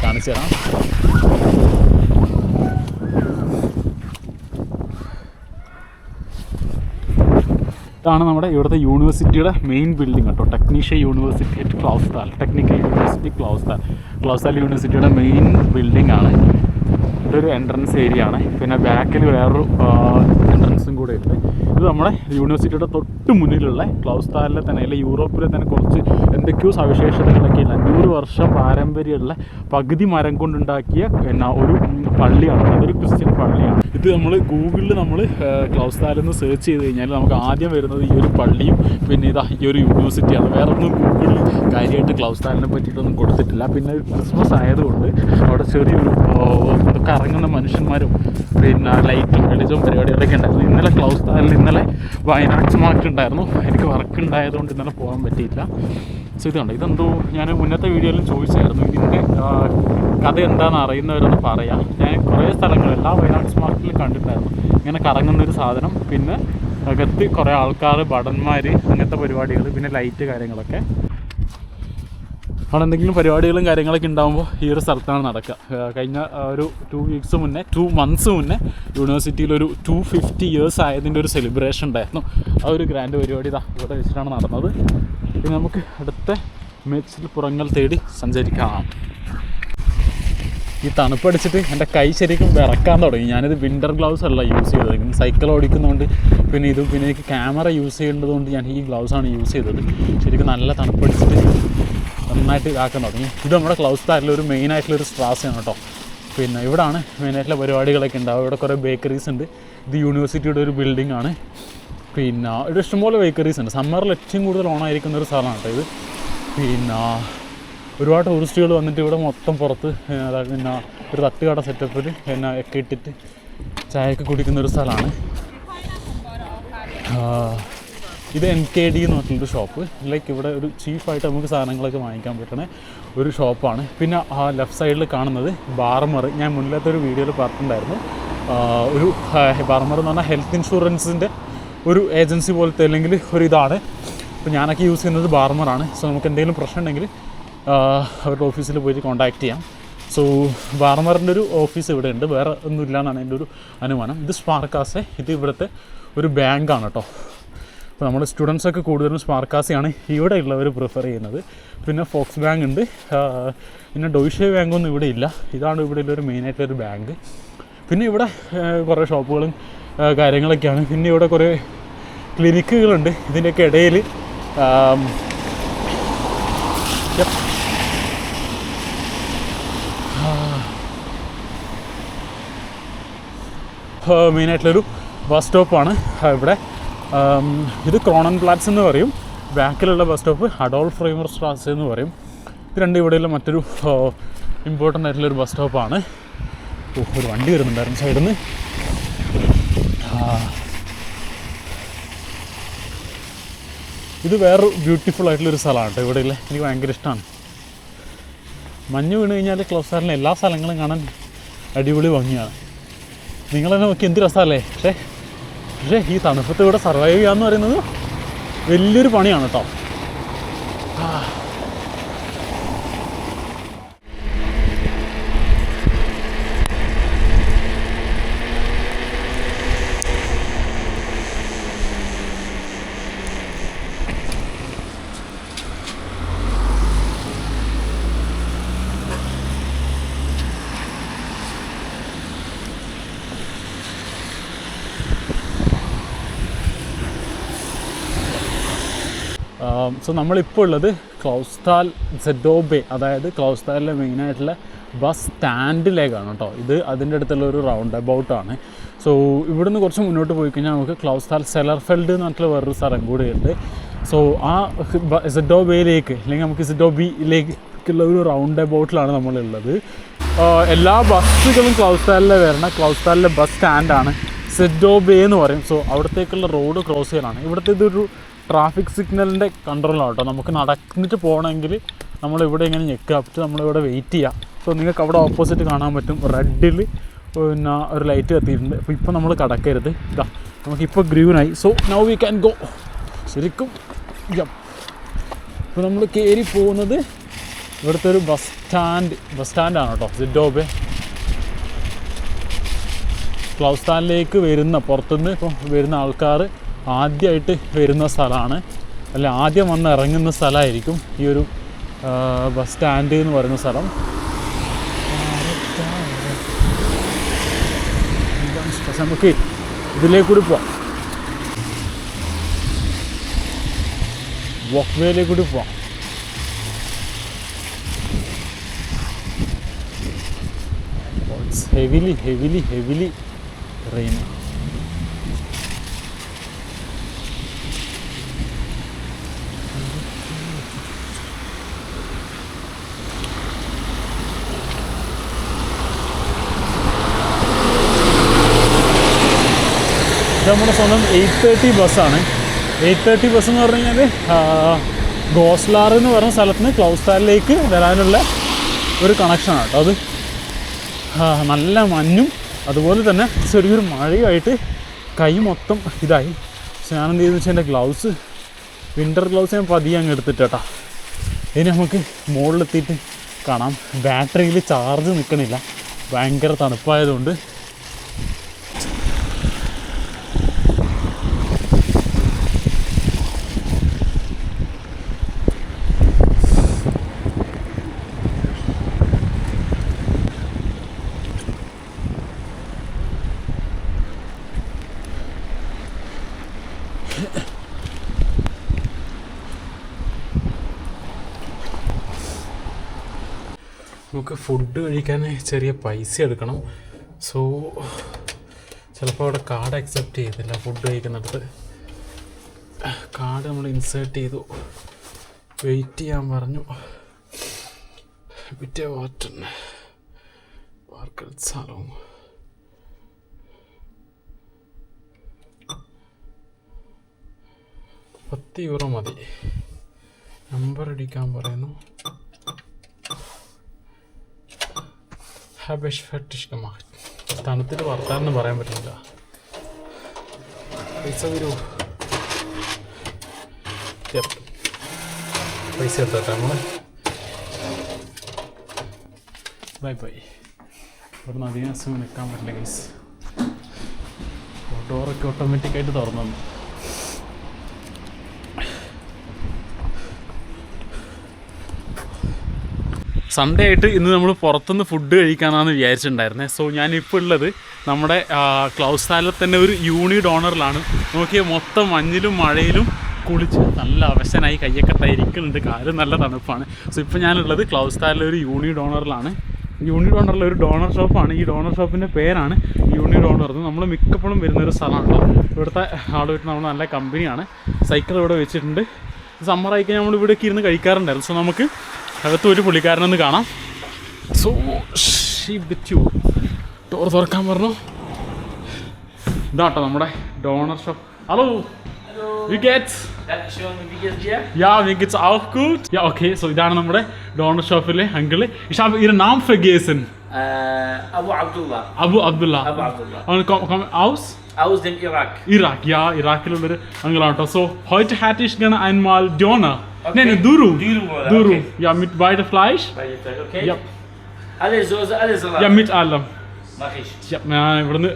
കാണിച്ചു തരാം. ഇതാണ് നമ്മുടെ ഇവിടുത്തെ യൂണിവേഴ്സിറ്റിയുടെ മെയിൻ ബിൽഡിംഗ് കേട്ടോ. ടെക്നീഷ്യ university at Clausthal technical university Clausthal Clausthal യൂണിവേഴ്സിറ്റിയുടെ മെയിൻ ബിൽഡിംഗ് ആണ്. ഇതൊരു എൻട്രൻസ് ഏരിയ ആണ്. പിന്നെ ബാക്കിൽ വേറൊരു കൂടെ ഉണ്ട്. ഇത് നമ്മുടെ യൂണിവേഴ്സിറ്റിയുടെ തൊട്ട് മുന്നിലുള്ള ക്ലൗസ്താലിലെ തന്നെ അല്ലെങ്കിൽ യൂറോപ്പിലെ തന്നെ കുറച്ച് എന്തൊക്കെയോ സവിശേഷതകളൊക്കെ ഉള്ള അഞ്ഞൂറ് വർഷം പാരമ്പര്യമുള്ള പകുതി മരം കൊണ്ടുണ്ടാക്കിയ പിന്നെ ഒരു പള്ളിയാണ്. അതൊരു ക്രിസ്ത്യൻ പള്ളിയാണ്. ഇത് നമ്മൾ ഗൂഗിളിൽ നമ്മൾ ക്ലൗസ്താലെന്ന് സെർച്ച് ചെയ്ത് കഴിഞ്ഞാൽ നമുക്ക് ആദ്യം വരുന്നത് ഈ ഒരു പള്ളിയും പിന്നെ ഇതാ ഈ ഒരു യൂണിവേഴ്സിറ്റിയാണ് വേറെ ഒന്നും ഗൂഗിളിൽ കാര്യമായിട്ട് ക്ലൗസ്താലിനെ പറ്റിയിട്ടൊന്നും കൊടുത്തിട്ടില്ല. പിന്നെ ക്രിസ്മസ് ആയതുകൊണ്ട് അവിടെ ചെറിയൊരു കറങ്ങുന്ന മനുഷ്യന്മാരും പിന്നെ ലൈറ്റും വെളിച്ചവും പരിപാടികളൊക്കെ ഉണ്ടായിരുന്നു. ഇന്നലെ ക്ലൗസ്താലിൽ ഇന്നലെ വയനാട്സ് മാർക്കറ്റ് ഉണ്ടായിരുന്നു. എനിക്ക് വർക്ക് ഉണ്ടായതുകൊണ്ട് ഇന്നലെ പോകാൻ പറ്റിയില്ല. സോ ഇതുണ്ട് ഇതെന്തോ? ഞാൻ മുന്നത്തെ വീഡിയോയിലും ചോദിച്ചായിരുന്നു. ഇതിന്റെ കഥ എന്താണെന്ന് അറിയുന്നവരൊന്ന് പറയാം. ഞാൻ കുറേ സ്ഥലങ്ങൾ എല്ലാ വയനാട്സ് സ്മാർട്ടിലും കണ്ടിട്ടുണ്ടായിരുന്നു. ഇങ്ങനെ കറങ്ങുന്നൊരു സാധനം പിന്നെ അകത്ത് കുറേ ആൾക്കാർ ഭടന്മാർ അങ്ങനത്തെ പരിപാടികൾ പിന്നെ ലൈറ്റ് കാര്യങ്ങളൊക്കെ. അവിടെ എന്തെങ്കിലും പരിപാടികളും കാര്യങ്ങളൊക്കെ ഉണ്ടാകുമ്പോൾ ഈ ഒരു സ്ഥലത്താണ് നടക്കുക. കഴിഞ്ഞ ഒരു ടു വീക്സ് മുന്നേ ടു മന്ത്സ് മുന്നേ യൂണിവേഴ്സിറ്റിയിൽ ഒരു ടു ഫിഫ്റ്റി ഇയേഴ്സ് ആയതിന്റെ ഒരു സെലിബ്രേഷൻ ഉണ്ടായിരുന്നു. ആ ഒരു ഗ്രാൻഡ് പരിപാടി ഇതാ ഇവിടെ വെച്ചിട്ടാണ് നടന്നത്. ഇനി നമുക്ക് അടുത്ത മേച്ചിൽ പുറങ്ങൾ തേടി സഞ്ചരിക്കാം. ഈ തണുപ്പടിച്ചിട്ട് എന്റെ കൈ ശരിക്കും വിറക്കാൻ തുടങ്ങി. ഞാനിത് വിന്റർ ഗ്ലൗസ് അല്ല യൂസ് ചെയ്തത്. സൈക്കിൾ ഓടിക്കുന്നതുകൊണ്ട് പിന്നെ ഇതും പിന്നെ എനിക്ക് ക്യാമറ യൂസ് ചെയ്യേണ്ടതുകൊണ്ട് ഞാൻ ഈ ഗ്ലൗസ് ആണ് യൂസ് ചെയ്തത്. ശരിക്കും നല്ല തണുപ്പടിച്ചിട്ട് നന്നായിട്ട് ഇതാക്കാൻ തുടങ്ങി. ഇത് നമ്മുടെ ക്ലൗസ് താരിലെ ഒരു മെയിൻ ആയിട്ടുള്ള ഒരു ആണ് കേട്ടോ പിന്നെ ഇവിടാണ് മെയിനായിട്ടുള്ള പരിപാടികളൊക്കെ ഉണ്ടാവും ഇവിടെ കുറേ ബേക്കറീസ് ഉണ്ട് ഇത് യൂണിവേഴ്സിറ്റിയുടെ ഒരു ബിൽഡിംഗ് ആണ്. പിന്നെ ഇവിടെ ഇഷ്ടംപോലെ ബേക്കറീസ് ഉണ്ട് സമ്മറിൽ ഏറ്റവും കൂടുതൽ ഓണായിരിക്കുന്ന ഒരു സ്ഥലമാണ് കേട്ടോ ഇത്. പിന്നെ ഒരുപാട് ടൂറിസ്റ്റുകൾ വന്നിട്ട് ഇവിടെ മൊത്തം പുറത്ത് അതായത് പിന്നെ ഒരു തട്ടുകട സെറ്റപ്പിൽ പിന്നെ ഒക്കെ ഇട്ടിട്ട് ചായയൊക്കെ കുടിക്കുന്ന ഒരു സ്ഥലമാണ് ഇത് എൻ കെ ഡി എന്ന് പറഞ്ഞിട്ടൊരു ഷോപ്പ് ലൈക്ക് ഇവിടെ ഒരു ചീപ്പായിട്ട് നമുക്ക് സാധനങ്ങളൊക്കെ വാങ്ങിക്കാൻ പറ്റുന്ന ഒരു ഷോപ്പാണ് പിന്നെ ആ ലെഫ്റ്റ് സൈഡിൽ കാണുന്നത് ബാർമർ ഞാൻ മുന്നിലത്തെ ഒരു വീഡിയോയിൽ പറഞ്ഞിട്ടുണ്ടായിരുന്നു. ഒരു ബാർമർ എന്ന് പറഞ്ഞാൽ ഹെൽത്ത് ഇൻഷുറൻസിന്റെ ഒരു ഏജൻസി പോലത്തെ അല്ലെങ്കിൽ ഒരു ഇതാണ്. അപ്പോൾ ഞാനൊക്കെ യൂസ് ചെയ്യുന്നത് ബാർമറാണ് സോ നമുക്ക് എന്തെങ്കിലും പ്രശ്നം ഉണ്ടെങ്കിൽ അവരുടെ ഓഫീസിൽ പോയിട്ട് കോൺടാക്റ്റ് ചെയ്യാം. സോ വാർമറിന്റെ ഒരു ഓഫീസ് ഇവിടെ ഉണ്ട് വേറെ ഒന്നും ഇല്ലാന്നാണ് എന്റെ ഒരു അനുമാനം. ഇത് സ്പാർക്കാസെ. ഇത് ഇവിടുത്തെ ഒരു ബാങ്കാണ് കേട്ടോ. അപ്പോൾ നമ്മൾ സ്റ്റുഡൻസൊക്കെ കൂടുതലും സ്പാർക്കാസിയാണ് ഇവിടെ ഉള്ളവർ പ്രിഫർ ചെയ്യുന്നത്. പിന്നെ ഫോക്സ് ബാങ്ക് ഉണ്ട്. പിന്നെ ഡോയിഷെ ബാങ്കൊന്നും ഇവിടെ ഇല്ല. ഇതാണ് ഇവിടെ ഉള്ളൊരു മെയിനായിട്ടുള്ളൊരു ബാങ്ക്. പിന്നെ ഇവിടെ കുറേ ഷോപ്പുകളും കാര്യങ്ങളൊക്കെയാണ്. പിന്നെ ഇവിടെ കുറേ ക്ലിനിക്കുകളുണ്ട് ഇതിന്റെയൊക്കെ ഇടയിൽ ആം, yep. മെയിനായിട്ടുള്ളൊരു ബസ് സ്റ്റോപ്പാണ് ഇവിടെ. ഇത് ക്രോണൻ പ്ലാറ്റ്സ് എന്ന് പറയും. ബാക്കിലുള്ള ബസ് സ്റ്റോപ്പ് അഡോൾ ഫ്രൈമർ സ്ട്രാസ് എന്ന് പറയും. ഇത് രണ്ടും ഇവിടെയുള്ള മറ്റൊരു ഇമ്പോർട്ടന്റ് ആയിട്ടുള്ളൊരു ബസ് സ്റ്റോപ്പാണ് ഒരു വണ്ടി വരുന്നുണ്ടായിരുന്നു സൈഡിൽ നിന്ന് ഇത് വേറൊരു ബ്യൂട്ടിഫുൾ ആയിട്ടുള്ളൊരു സ്ഥലമാണ് കേട്ടോ ഇവിടെയുള്ള. എനിക്ക് ഭയങ്കര ഇഷ്ടമാണ് മഞ്ഞ് വീണ് കഴിഞ്ഞാൽ ക്ലോസാറിലെ എല്ലാ സ്ഥലങ്ങളും കാണാൻ അടിപൊളി ഭംഗിയാണ്. തന്നെ നോക്കി എന്ത് രസമല്ലേ പക്ഷേ പക്ഷേ ഈ തണുപ്പത്ത് ഇവിടെ സർവൈവ് ചെയ്യാന്ന് പറയുന്നത് വലിയൊരു പണിയാണ് കേട്ടോ സോ നമ്മളിപ്പോൾ ഉള്ളത് ക്ലൗസ്താൽ സെഡോബെ അതായത് ക്ലൗസ്താലിലെ മെയിനായിട്ടുള്ള ബസ് സ്റ്റാൻഡിലേക്കാണ് കേട്ടോ ഇത് അതിന്റെ അടുത്തുള്ള ഒരു റൗണ്ട് അബൌട്ടാണ് സോ ഇവിടുന്ന് കുറച്ച് മുന്നോട്ട് പോയി കഴിഞ്ഞാൽ നമുക്ക് ക്ലൗസ്താൽ സെലർഫെൽഡ് എന്ന് പറഞ്ഞിട്ടുള്ള വേറൊരു സ്ഥലം കൂടിയുണ്ട് സോ ആ സെഡോബയിലേക്ക് അല്ലെങ്കിൽ നമുക്ക് സെഡോബിയിലേക്കുള്ള ഒരു റൗണ്ട് അബൌട്ടിലാണ് നമ്മളുള്ളത് എല്ലാ ബസ്സുകളും ക്ലൗസ്താലിലെ വരണ ക്ലൗസ്താലിലെ ബസ് സ്റ്റാൻഡാണ് സെഡോബേ എന്ന് പറയും. സോ അവിടത്തേക്കുള്ള റോഡ് ക്രോസ് ചെയ്യലാണ് ഇവിടുത്തെ ഇതൊരു ട്രാഫിക് സിഗ്നലിന്റെ കൺട്രോളാണ് കേട്ടോ. നമുക്ക് നടന്നിട്ട് പോകണമെങ്കിൽ നമ്മളിവിടെ ഇങ്ങനെ ഞെക്കുക. എന്നിട്ട് നമ്മളിവിടെ വെയിറ്റ് ചെയ്യാം. സോ നിങ്ങൾക്ക് അവിടെ ഓപ്പോസിറ്റ് കാണാൻ പറ്റും. റെഡിൽ പിന്നെ ഒരു ലൈറ്റ് കത്തിയിട്ടുണ്ട്. അപ്പോൾ ഇപ്പോൾ നമ്മൾ കടക്കരുത്. ഇതാ നമുക്കിപ്പോൾ ഗ്രീനായി so now we can go ശരിക്കും ഇപ്പോൾ നമ്മൾ കയറി പോകുന്നത് ഇവിടുത്തെ ഒരു ബസ് സ്റ്റാൻഡ് ബസ് സ്റ്റാൻഡാണ് കേട്ടോ. സിഡോബെ ക്ലൗസ്ഥാനിലേക്ക് വരുന്ന പുറത്തുനിന്ന് ഇപ്പോൾ വരുന്ന ആൾക്കാർ ആദ്യമായിട്ട് വരുന്ന സ്ഥലമാണ്. അല്ല ആദ്യം വന്ന് ഇറങ്ങുന്ന സ്ഥലമായിരിക്കും ഈ ഒരു ബസ് സ്റ്റാൻഡ് എന്ന് പറയുന്ന സ്ഥലം. പക്ഷെ നമുക്ക് ഇതിലേക്ക് കൂടി പോവാം. വോക്ക് വേയിലേക്ക് കൂടി പോവാം. ഹെവിലി ഹെവിലി ഹെവിലി റെയിൻ ഇത് നമ്മുടെ സ്വന്തം എയ്റ്റ് തേർട്ടി ബസ്സാണ് എയ്റ്റ് തേർട്ടി ബസ് എന്ന് പറഞ്ഞു കഴിഞ്ഞാൽ ഗോസ്ലാർ എന്ന് പറഞ്ഞ സ്ഥലത്ത് നിന്ന് ക്ലൗസ്താലിലേക്ക് വരാനുള്ള ഒരു കണക്ഷനാണ് കേട്ടോ അത്. നല്ല മഞ്ഞും അതുപോലെ തന്നെ ചെറിയൊരു മഴയുമായിട്ട് കൈ മൊത്തം ഇതായി. പക്ഷെ ഞാൻ എന്ത് ചെയ്തെന്ന് വെച്ചാൽ എന്റെ ഗ്ലൗസ് വിന്റർ ഗ്ലൗസ് ഞാൻ പതിയെ അങ്ങ് എടുത്തിട്ട് കേട്ടോ. ഇനി നമുക്ക് മുകളിലെത്തിയിട്ട് കാണാം. ബാറ്ററിയിൽ ചാർജ് നിൽക്കണില്ല ഭയങ്കര തണുപ്പായതുകൊണ്ട് നമുക്ക് ഫുഡ് കഴിക്കാൻ ചെറിയ പൈസ എടുക്കണം. സോ ചിലപ്പോൾ അവിടെ കാർഡ് അക്സെപ്റ്റ് ചെയ്തില്ല ഫുഡ് കഴിക്കുന്നിടത്ത്. കാർഡ് നമ്മൾ ഇൻസേർട്ട് ചെയ്തു. വെയിറ്റ് ചെയ്യാൻ പറഞ്ഞു. വിറ്റേ വാട്ടൻ വാർക്കൽ സ്ഥലവും പത്ത് യൂറോ മതി. നമ്പർ അടിക്കാൻ പറയുന്നു. ഹാബിഷ് ഫെട്ടിഷ് gemacht. തണുത്തിട്ട് വർത്താനം പറയാൻ പറ്റില്ല. പൈസ വരൂ. പൈസ എടുത്തോട്ടെ നമ്മൾ ബൈ ബൈ. ഇവിടുന്ന് അധികം സമയം നിൽക്കാൻ പറ്റില്ല ഗൈസ് ഡോറൊക്കെ ഓട്ടോമാറ്റിക്കായിട്ട് തുറന്നു സൺഡേ ആയിട്ട് ഇന്ന് നമ്മൾ പുറത്തുനിന്ന് ഫുഡ് കഴിക്കാനാണെന്ന് വിചാരിച്ചിട്ടുണ്ടായിരുന്നത് സോ ഞാനിപ്പോൾ ഉള്ളത് നമ്മുടെ ക്ലൗസ് സാലിൽ തന്നെ ഒരു യൂണി ഡോണറിലാണ് നോക്കിയാൽ മൊത്തം മഞ്ഞിലും മഴയിലും കുളിച്ച് നല്ല അവശനായി കയ്യൊക്കെ തരിക്കുന്നുണ്ട് നല്ല തണുപ്പാണ്. സോ ഇപ്പോൾ ഞാനുള്ളത് ക്ലൗസ് താലിലെ ഒരു യൂണി ഡോണറിലാണ് യൂണി ഡോണറിലെ ഒരു ഡോണർ ഷോപ്പാണ് ഈ ഡോണർ ഷോപ്പിന്റെ പേരാണ് യൂണി ഡോണർ നമ്മൾ മിക്കപ്പോഴും വരുന്ന ഒരു സ്ഥലമാണല്ലോ ഇവിടുത്തെ വിട്ട് നമ്മൾ നല്ല കമ്പനിയാണ് സൈക്കിൾ ഇവിടെ വെച്ചിട്ടുണ്ട്. കഴിഞ്ഞാൽ നമ്മൾ ഇവിടേക്ക് ഇരുന്ന് കഴിക്കാറുണ്ടായിരുന്നു. സോ നമുക്ക് അകത്ത് ഒരു പുള്ളിക്കാരനെന്ന് കാണാം. സോ ഷിബിറ്റു ടോർ തുറക്കാൻ പറഞ്ഞു. ഇതാട്ടോ നമ്മുടെ ഡോണർ ഷോപ്പ് ഹലോ ഇതാണ് നമ്മുടെ ഡോണർ ഷോപ്പിലെ അങ്കിൾ നാം ഫെഗേസൻ Äh, Abu Abdullah, Abu Abdullah. Abu Abdullah. Und komm, komm aus? dem Irak. Irak, ja, ഇറാഖിലുള്ളൊരു അങ്കിളാണ് കേട്ടോ so heute hätte ich gerne einmal Döner. Okay. Nee, Durum. Durum, oder? Durum. Okay. Ja, mit beide Fleisch. Okay? Ja, Alles Soße, alles Salat. ja, mit allem. Mach ich. Ja, ഞാൻ ഇവിടുന്ന്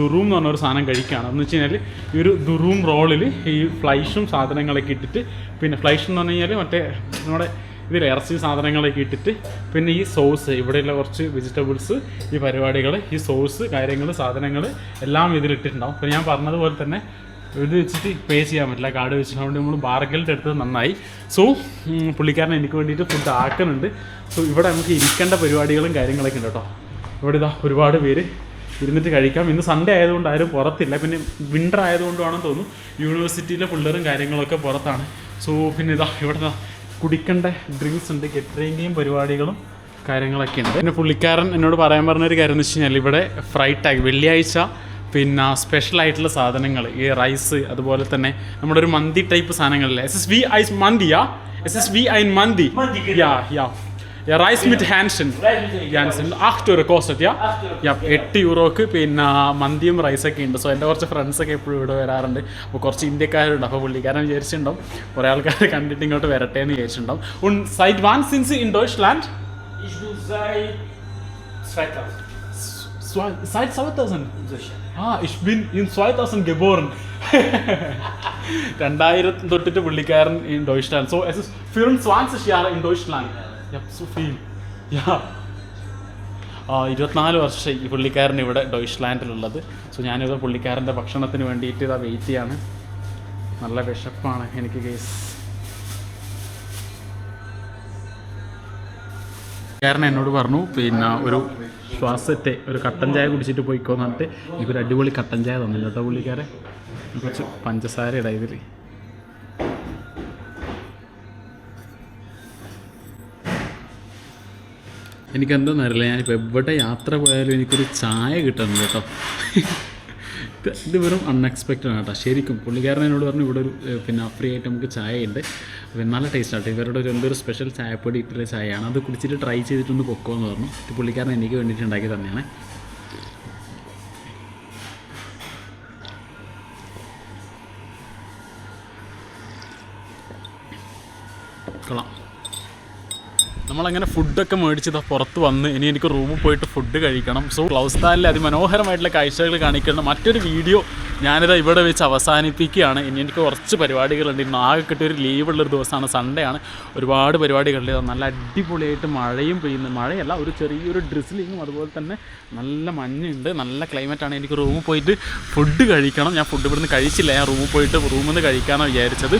ദുറൂം എന്ന് പറഞ്ഞ ഒരു സാധനം കഴിക്കുകയാണ് എന്ന് വെച്ച് കഴിഞ്ഞാൽ ഈ ഒരു ദുറൂം റോളിൽ ഈ ഫ്ലൈഷും സാധനങ്ങളൊക്കെ ഇട്ടിട്ട് പിന്നെ ഫ്ലൈഷ് എന്ന് പറഞ്ഞു കഴിഞ്ഞാൽ മറ്റേ നമ്മുടെ ഇതിൽ ഇറച്ചി സാധനങ്ങളൊക്കെ ഇട്ടിട്ട് പിന്നെ ഈ സോസ് ഇവിടെയുള്ള കുറച്ച് വെജിറ്റബിൾസ് ഈ പരിപാടികൾ ഈ സോസ് കാര്യങ്ങൾ സാധനങ്ങൾ എല്ലാം ഇതിലിട്ടിട്ടുണ്ടാവും അപ്പോൾ ഞാൻ പറഞ്ഞതുപോലെ തന്നെ ഇത് വെച്ചിട്ട് പേ ചെയ്യാൻ പറ്റില്ല. കാർഡ് വെച്ചിട്ടുണ്ട് നമ്മൾ ബാർഗലിന്റെ എടുത്തത് നന്നായി. സോ പുള്ളിക്കാരൻ എനിക്ക് വേണ്ടിയിട്ട് ഫുഡ് ആക്കുന്നുണ്ട്. സോ ഇവിടെ നമുക്ക് ഇരിക്കേണ്ട പരിപാടികളും കാര്യങ്ങളൊക്കെ ഉണ്ട് കേട്ടോ. ഇവിടെ ഇതാ ഒരുപാട് പേര് ഇരുന്നിട്ട് കഴിക്കാം. ഇന്ന് സൺഡേ ആയതുകൊണ്ട് ആരും പുറത്തില്ല. പിന്നെ വിന്റർ ആയതുകൊണ്ടാണെന്ന് തോന്നുന്നു. യൂണിവേഴ്സിറ്റിയിലെ പിള്ളേരും കാര്യങ്ങളൊക്കെ പുറത്താണ്. സോ പിന്നെ ഇതാ ഇവിടെ കുടിക്കേണ്ട ഡ്രിങ്ക്സ് ഉണ്ട് ഗെറ്ററിന്റെയും പരിപാടികളും കാര്യങ്ങളൊക്കെ ഉണ്ട്. പിന്നെ പുള്ളിക്കാരൻ എന്നോട് പറയാൻ പറഞ്ഞൊരു കാര്യം എന്ന് വെച്ച് കഴിഞ്ഞാൽ ഇവിടെ ഫ്രൈഡ് ടാഗ് വെള്ളിയാഴ്ച പിന്നെ സ്പെഷ്യൽ ആയിട്ടുള്ള സാധനങ്ങൾ ഈ റൈസ് അതുപോലെ തന്നെ നമ്മുടെ ഒരു മന്തി ടൈപ്പ് സാധനങ്ങളില്ലേ? എസ് എസ് വി ഐസ് മന്തിയാ എസ് എസ് വി ഐ മന്തി. യാ യാ യാ Hähnchen. Hähnchen. 8 Euro kostet, ja? Acht Euro. Ja, എട്ട് യൂറോക്ക് പിന്നെ മന്തിയും റൈസൊക്കെ ഉണ്ട് സോ എന്റെ കുറച്ച് ഫ്രണ്ട്സൊക്കെ എപ്പോഴും ഇവിടെ വരാറുണ്ട് അപ്പോൾ കുറച്ച് ഇന്ത്യക്കാരുണ്ട് അപ്പോൾ പുള്ളിക്കാരൻ വിചാരിച്ചിട്ടുണ്ടാവും കുറേ ആൾക്കാർ കണ്ടിട്ട് ഇങ്ങോട്ട് വരട്ടെ എന്ന് വിചാരിച്ചിട്ടുണ്ടാവും wann sind Sie in Deutschland? Ich bin seit 2000. Zwei- Seit 2000? in Deutschland. ആ ich bin in 2000 geboren. രണ്ടായിരത്തി തൊട്ടിട്ട് പുള്ളിക്കാരൻ in Deutschland. So es ist 24 Jahre in Deutschland. Ja. ആ ഇരുപത്തിനാല് വർഷം ഈ പുള്ളിക്കാരൻ ഇവിടെ ഡോയ്ഷ്ലാൻഡിലുള്ളത് സോ ഞാനിത് പുള്ളിക്കാരന്റെ ഭക്ഷണത്തിന് വേണ്ടിയിട്ട് ഇതാ വെയിറ്റ് ചെയ്യാണ്. നല്ല വിശപ്പാണ് എനിക്ക് കേസ് കാരണം എന്നോട് പറഞ്ഞു പിന്നെ ഒരു ശ്വാസത്തെ ഒരു കട്ടൻ ചായ കുടിച്ചിട്ട് പോയിക്കോന്നിട്ട് എനിക്കൊരു അടിപൊളി കട്ടൻ ചായ തന്നില്ല പുള്ളിക്കാരെ കുറച്ച് പഞ്ചസാര ഇടാ എനിക്കെന്താണെന്ന് അറിയില്ല ഞാനിപ്പോൾ എവിടെ യാത്ര പോയാലും എനിക്കൊരു ചായ കിട്ടുന്നുണ്ട് കേട്ടോ. ഇത് വെറും അൺഎക്സ്പെക്റ്റഡ് ആണ് കേട്ടോ. ശരിക്കും പുള്ളിക്കാരൻ എന്നോട് പറഞ്ഞു ഇവിടെ ഒരു പിന്നെ ഫ്രീ ആയിട്ട് നമുക്ക് ചായ ഉണ്ട് നല്ല ടേസ്റ്റ് ആട്ടോ ഇവരുടെ ഒരു എന്തൊരു സ്പെഷ്യൽ ചായപ്പൊടി ഇട്ടുള്ള ചായയാണ്. അത് കുടിച്ചിട്ട് ട്രൈ ചെയ്തിട്ടൊന്ന് പൊക്കോന്ന് പറഞ്ഞു. ഇത് പുള്ളിക്കാരൻ എനിക്ക് വേണ്ടിയിട്ട് ഉണ്ടാക്കി തന്നെയാണ്. നമ്മളങ്ങനെ ഫുഡൊക്കെ മേടിച്ചത് പുറത്ത് വന്ന്. ഇനി എനിക്ക് റൂമിൽ പോയിട്ട് ഫുഡ് കഴിക്കണം. സോ ക്ലൗസ്താലിലെ അതിമനോഹരമായിട്ടുള്ള കാഴ്ചകൾ കാണിക്കുന്ന മറ്റൊരു വീഡിയോ ഞാനിത് ഇവിടെ വെച്ച് അവസാനിപ്പിക്കുകയാണ്. ഇനി എനിക്ക് കുറച്ച് പരിപാടികളുണ്ട്. ഇന്ന് ആകെ കിട്ടിയ ഒരു ലീവുള്ളൊരു ദിവസമാണ് സൺഡേ ആണ്. ഒരുപാട് പരിപാടികളുണ്ട്. നല്ല അടിപൊളിയായിട്ട് മഴയും പെയ്യുന്നു. മഴയല്ല ഒരു ചെറിയൊരു ഡ്രിസ്ലിങ്ങും അതുപോലെ തന്നെ നല്ല മഞ്ഞുണ്ട് നല്ല ക്ലൈമറ്റാണ് എനിക്ക് റൂമിൽ പോയിട്ട് ഫുഡ് കഴിക്കണം. ഞാൻ ഫുഡ് ഇവിടുന്ന് കഴിച്ചില്ല. ഞാൻ റൂമിൽ പോയിട്ട് റൂമിൽ നിന്ന് കഴിക്കാനാണ് വിചാരിച്ചത്.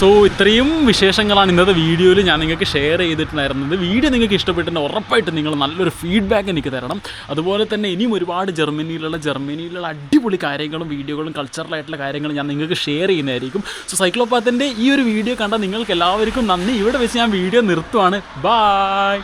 സോ ഇത്രയും വിശേഷങ്ങളാണ് ഇന്നത്തെ വീഡിയോയിൽ ഞാൻ നിങ്ങൾക്ക് ഷെയർ ചെയ്തിട്ടുണ്ടായിരുന്നത്. വീഡിയോ നിങ്ങൾക്ക് ഇഷ്ടപ്പെട്ടിട്ടുണ്ട് ഉറപ്പായിട്ട് നിങ്ങൾ നല്ലൊരു ഫീഡ്ബാക്ക് എനിക്ക് തരണം. അതുപോലെ തന്നെ ഇനിയും ഒരുപാട് ജർമ്മനിയിലുള്ള ജർമ്മനിയിലുള്ള അടിപൊളി കാര്യങ്ങളും വീഡിയോകളും കൾച്ചറലായിട്ടുള്ള കാര്യങ്ങൾ ഞാൻ നിങ്ങൾക്ക് ഷെയർ ചെയ്യുന്നതായിരിക്കും. സോ സൈക്ലോപാത്തിന്റെ ഈ ഒരു വീഡിയോ കണ്ടാൽ നിങ്ങൾക്ക് എല്ലാവർക്കും നന്ദി. ഇവിടെ വെച്ച് ഞാൻ വീഡിയോ നിർത്തുവാണ്. ബായ്